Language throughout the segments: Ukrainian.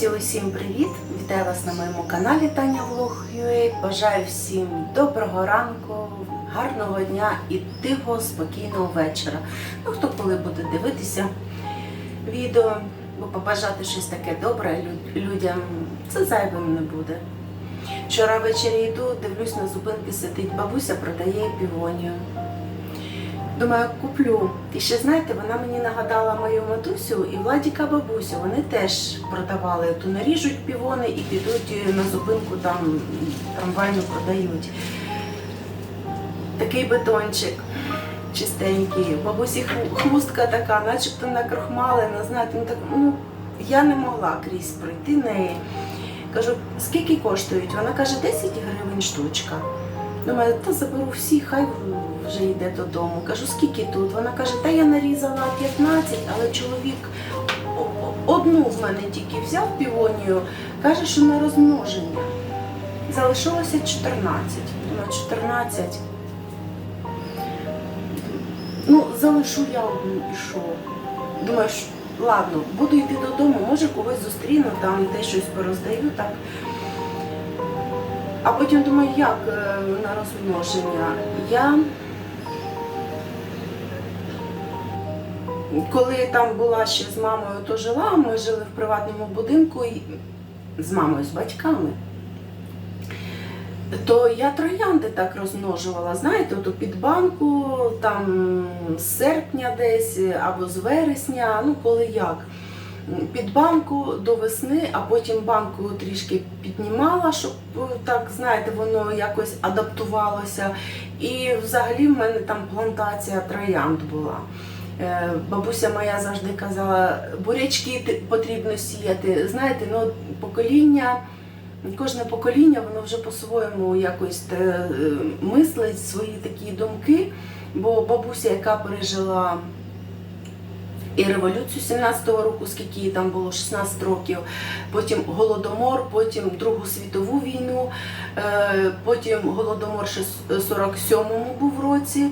Друзі, усім привіт! Вітаю вас на моєму каналі Таня Влог UA. Бажаю всім доброго ранку, гарного дня і тихого, спокійного вечора. Ну, хто коли буде дивитися відео, бо побажати щось таке добре людям, це зайвим не буде. Вчора ввечері йду, дивлюсь на зупинки, сидить бабуся, продає півонію. Думаю, куплю. І ще знаєте, вона мені нагадала мою матусю і Владіка бабусю. Вони теж продавали. То наріжуть півони і підуть на зупинку там трамвайну продають. Такий бетончик чистенький. Бабусі хустка така, начебто накрохмалена, знаєте, ну так ну я не могла крізь пройти неї. Кажу, скільки коштують? Вона каже, 10 гривень штучка. Думаю, та заберу всі, хай вже йде додому. Кажу, скільки тут? Вона каже, та я нарізала 15, але чоловік одну в мене тільки взяв півонію, каже, що на розмноження. Залишилося 14. Думаю, 14. Ну, залишу я одну і що? Думаю, що, ладно, буду йти додому, може когось зустріну, там те щось пороздаю так. А потім думаю, як е, на розмноження? Я коли там була ще з мамою, то жила, ми жили в приватному будинку з мамою, з батьками. То я троянди так розмножувала, знаєте, ото під банку, там з серпня десь або з вересня, ну коли як. Під банку до весни, а потім банку трішки піднімала, щоб так, знаєте, воно якось адаптувалося. І взагалі в мене там плантація троянд була. Е, Бабуся моя завжди казала, бурячки потрібно сіяти. Знаєте, ну покоління. Кожне покоління воно вже по-своєму якось е, мислить свої такі думки. Бо бабуся, яка пережила і революцію 17-го року, скільки їй там було 16 років, потім голодомор, потім Другу світову війну, е, потім голодомор ще 47-му був році.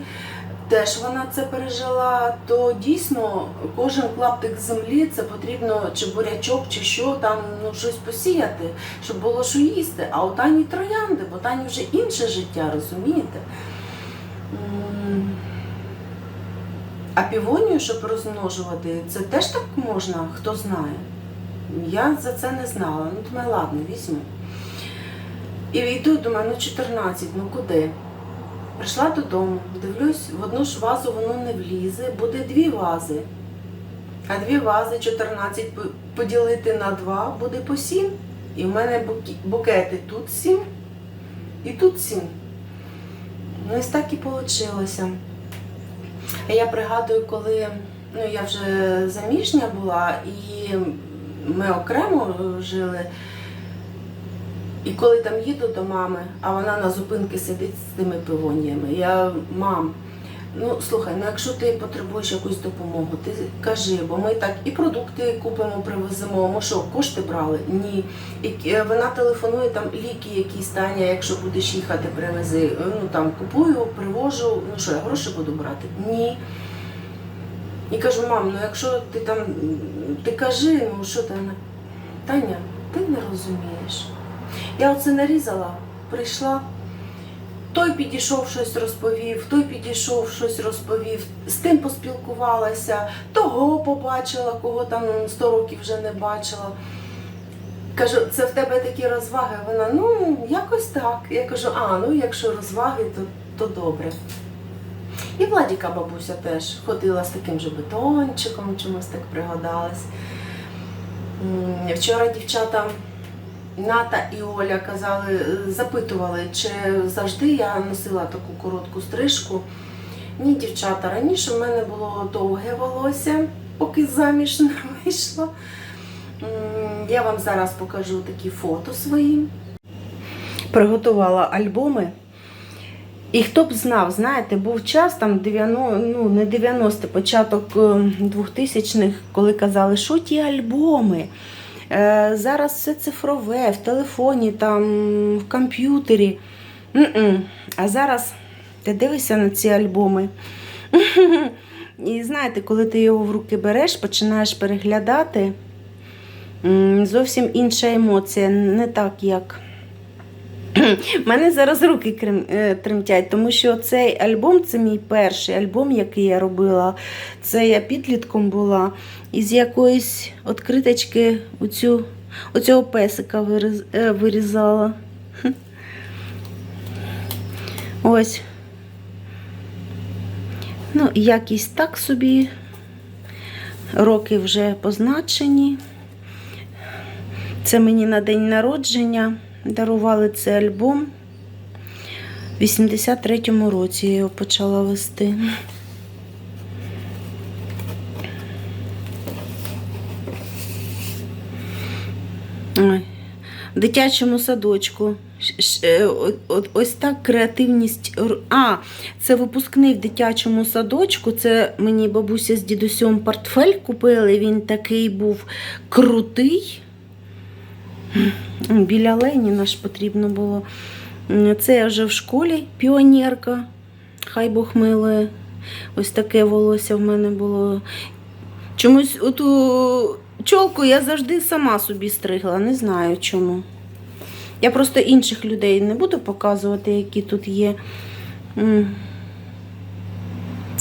Теж вона це пережила, то дійсно кожен клаптик землі це потрібно чи бурячок, чи що там ну щось посіяти, щоб було що їсти. А у Тані троянди, бо Тані вже інше життя, розумієте? А півонію, щоб розмножувати, це теж так можна, хто знає. Я за це не знала. Ну, думаю, ладно, візьму. І йду, думаю, ну 14, ну куди? Прийшла додому, дивлюсь, в одну ж вазу воно не влізе, буде дві вази. А дві вази 14 поділити на два буде по 7. І в мене букети тут 7 і тут 7. Ну, ось так і вийшло. Я пригадую, коли ну, я вже заміжня була, і ми окремо жили. І коли там їду до мами, а вона на зупинки сидить з тими пивоніями, я мам, ну слухай, ну якщо ти потребуєш якусь допомогу, ти кажи, бо ми так і продукти купимо, привеземо. Ми що, кошти брали? Ні. І е, вона телефонує там ліки, якісь Таня, якщо будеш їхати, привези. Ну там купую, привожу. Ну що, я гроші буду брати? Ні. І кажу, мам, ну якщо ти там, ти кажи, ну що ти? Таня, ти не розумієш. Я оце нарізала, прийшла. Той підійшов щось розповів, той підійшов щось розповів, з тим поспілкувалася, того побачила, кого там 100 років вже не бачила. Кажу, це в тебе такі розваги. Вона, ну, якось так. Я кажу, а, ну якщо розваги, то, то добре. І Владіка бабуся теж ходила з таким же бетончиком, чомусь так пригадалась. Вчора дівчата Ната і Оля казали, е, запитували, чи завжди я носила таку коротку стрижку. Ні, дівчата, раніше в мене було довге волосся, поки заміж не вийшла. Я вам зараз покажу такі фото свої. Приготувала альбоми. І хто б знав, знаєте, був час там 90, ну не 90, початок е, 2000-х, коли казали, що ті альбоми. Е, зараз все цифрове, в телефоні, там, в комп'ютері. А зараз ти дивишся на ці альбоми. І знаєте, коли ти його в руки береш, починаєш переглядати. зовсім інша емоція, не так як. У мене зараз руки е, тремтять, тому що цей альбом це мій перший альбом, який я робила. Це я підлітком була. І з якоїсь відкриточки оцю, оцього песика е, вирізала. Ось. Ну, якість так собі. Роки вже позначені. Це мені на день народження дарували цей альбом. В 83-му році я його почала вести. В дитячому садочку. Е, Ось так креативність. А, це випускний в дитячому садочку. Це мені бабуся з дідусем портфель купили. Він такий був крутий. Біля Леніна ж потрібно було. Це я вже в школі піонерка. Хай Бог милує. Ось таке волосся в мене було. Чомусь оту чолку я завжди сама собі стригла, не знаю чому. Я просто інших людей не буду показувати, які тут є.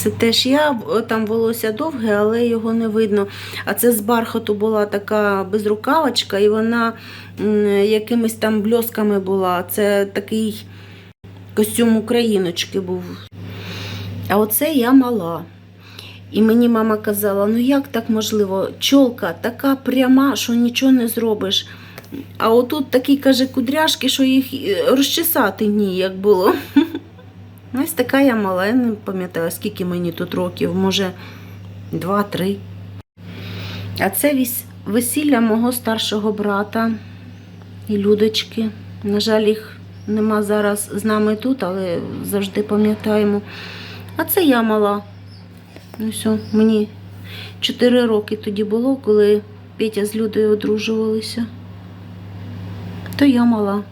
Це теж я, там волосся довге, але його не видно. А це з бархату була така безрукавочка, і вона якимись там бльосками була. Це такий костюм україночки був. А оце я мала. І мені мама казала: ну як так можливо? Чолка така пряма, що нічого не зробиш. А отут такі, каже, кудряшки, що їх е, розчесати ніяк було. Ось така я мала, я не пам'ятаю, скільки мені тут років, може, два-три. А це весілля мого старшого брата і Людочки. На жаль, їх нема зараз з нами тут, але завжди пам'ятаємо. А це я мала. Ну все, мені 4 роки тоді було, коли Петя з Людою одружувалися. То я мала.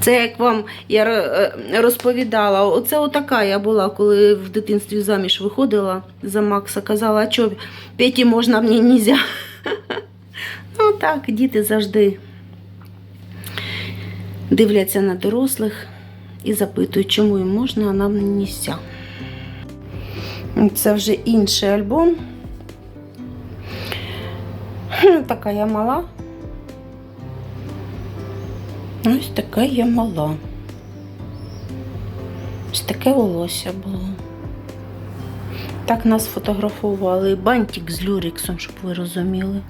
Це як вам я е, розповідала, оце отака я була, коли в дитинстві заміж виходила за Макса. Казала, а що Петі можна, мені нельзя. Ну так, діти завжди дивляться на дорослих і запитують, чому їм можна, а нам не нельзя. Це вже інший альбом. Така я мала. Ось така я мала. Ось таке волосся було. Так нас фотографували. Бантик з люріксом, щоб ви розуміли.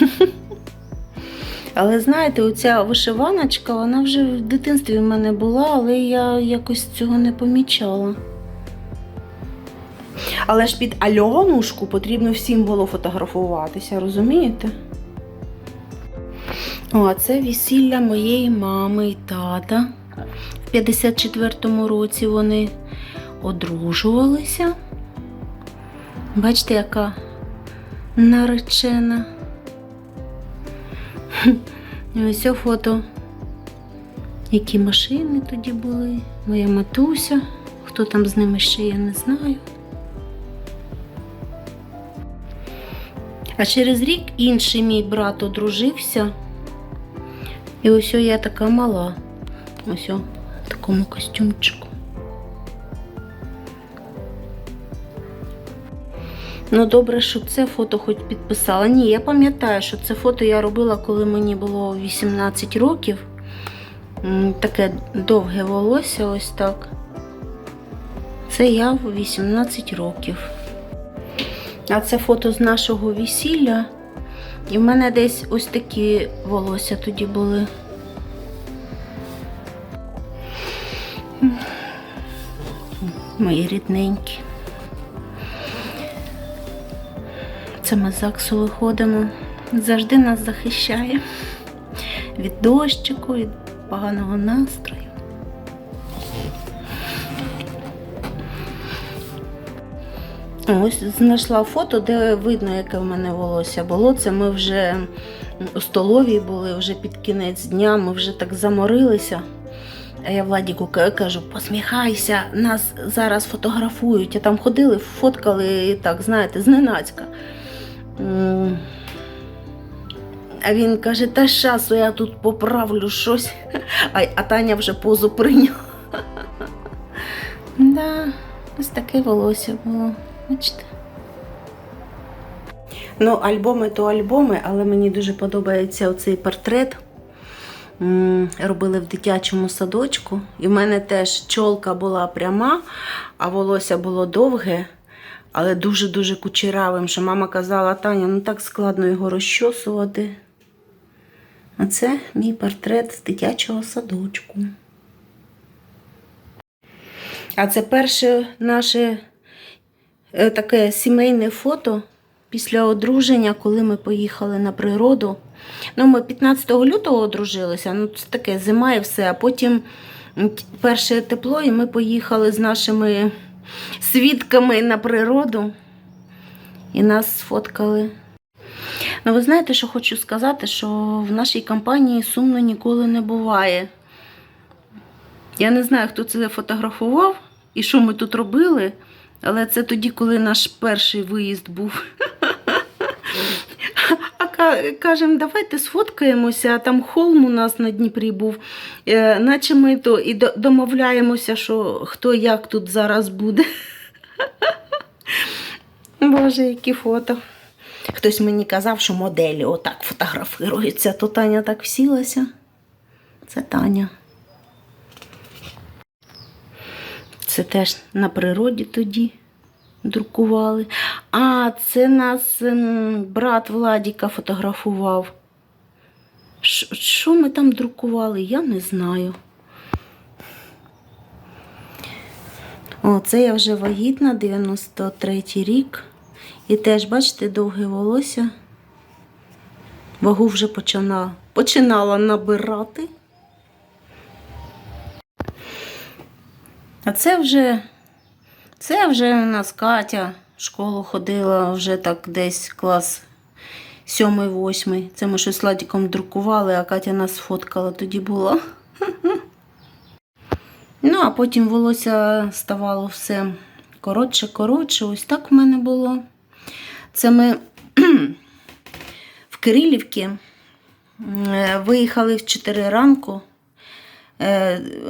Але знаєте, оця вишиваночка, вона вже в дитинстві в мене була, але я якось цього не помічала. Але ж під Альонушку потрібно всім було фотографуватися, розумієте? О, це весілля моєї мами і тата. В 54-му році вони одружувалися. Бачите, яка наречена. І Ось це фото. Які машини тоді були. Моя матуся. Хто там з ними ще, я не знаю. А через рік інший мій брат одружився. І ось я така мала. Ось в такому костюмчику. Ну, добре, що це фото хоч підписала. Ні, я пам'ятаю, що це фото я робила, коли мені було 18 років. Таке довге волосся, ось так. Це я в 18 років. А це фото з нашого весілля. І в мене десь ось такі волосся тоді були. Мої рідненькі. Це ми з ЗАГСу виходимо. Завжди нас захищає від дощику, від поганого настрою. Ось знайшла фото, де видно, яке в мене волосся було. Це ми вже у столовій були, вже під кінець дня, ми вже так заморилися. А я Владіку кажу, посміхайся, нас зараз фотографують. А там ходили, фоткали і так, знаєте, зненацька. А він каже, та часу я тут поправлю щось, а Таня вже позу прийняла. Да, ось таке волосся було. Бачите? Ну, альбоми то альбоми, але мені дуже подобається оцей портрет. Робили в дитячому садочку. І в мене теж чолка була пряма, а волосся було довге, але дуже-дуже кучеравим, що мама казала, Таня, ну так складно його розчосувати. А це мій портрет з дитячого садочку. А це перше наше таке сімейне фото після одруження, коли ми поїхали на природу. Ну, ми 15 лютого одружилися, ну це таке зима і все. А потім перше тепло, і ми поїхали з нашими свідками на природу. І нас сфоткали. Ну, ви знаєте, що хочу сказати, що в нашій компанії сумно ніколи не буває. Я не знаю, хто це фотографував і що ми тут робили, але це тоді, коли наш перший виїзд був. А кажемо, давайте сфоткаємося, а там холм у нас на Дніпрі був. Е, наче ми то і домовляємося, що хто як тут зараз буде. Боже, які фото. Хтось мені казав, що моделі отак фотографуються, то Таня так всілася. Це Таня. Це теж на природі тоді друкували. А, це нас ем, брат Владіка фотографував. Що ми там друкували, я не знаю. О, це я вже вагітна, 93 рік. І теж, бачите, довге волосся. Вагу вже починала, починала набирати. А це вже, це вже у нас Катя в школу ходила вже так десь клас сьомий, восьмий. Це ми щось Ладіком друкували, а Катя нас фоткала тоді була. Ну, а потім волосся ставало все коротше, коротше. Ось так в мене було. Це ми в Кирилівці е, виїхали в 4 ранку,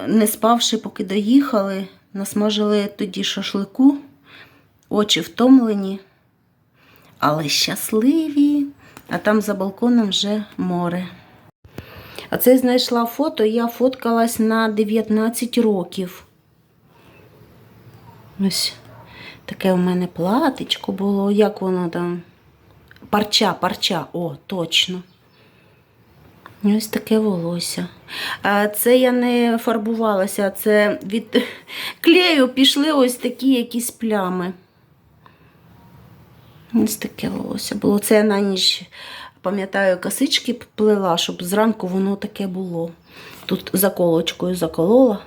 не спавши, поки доїхали, насмажили тоді шашлику, очі втомлені, але щасливі, а там за балконом вже море. А це знайшла фото, я фоткалась на 19 років. Ось таке у мене платечко було. Як воно там? Парча, парча, о, точно. І Ось таке волосся. Це я не фарбувалася, це від клею пішли ось такі якісь плями. Ось таке волосся було. Це я на ніч, пам'ятаю, косички плела, щоб зранку воно таке було. Тут заколочкою заколола.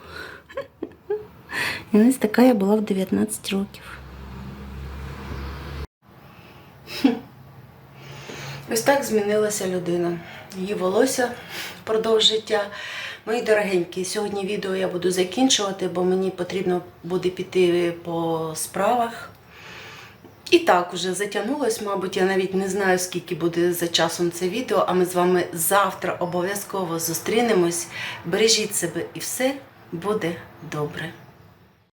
І ось така я була в 19 років. Ось так змінилася людина. Її волосся впродовж життя. Мої дорогенькі, сьогодні відео я буду закінчувати, бо мені потрібно буде піти по справах. І так уже затягнулось, мабуть, я навіть не знаю, скільки буде за часом це відео, а ми з вами завтра обов'язково зустрінемось. Бережіть себе і все буде добре.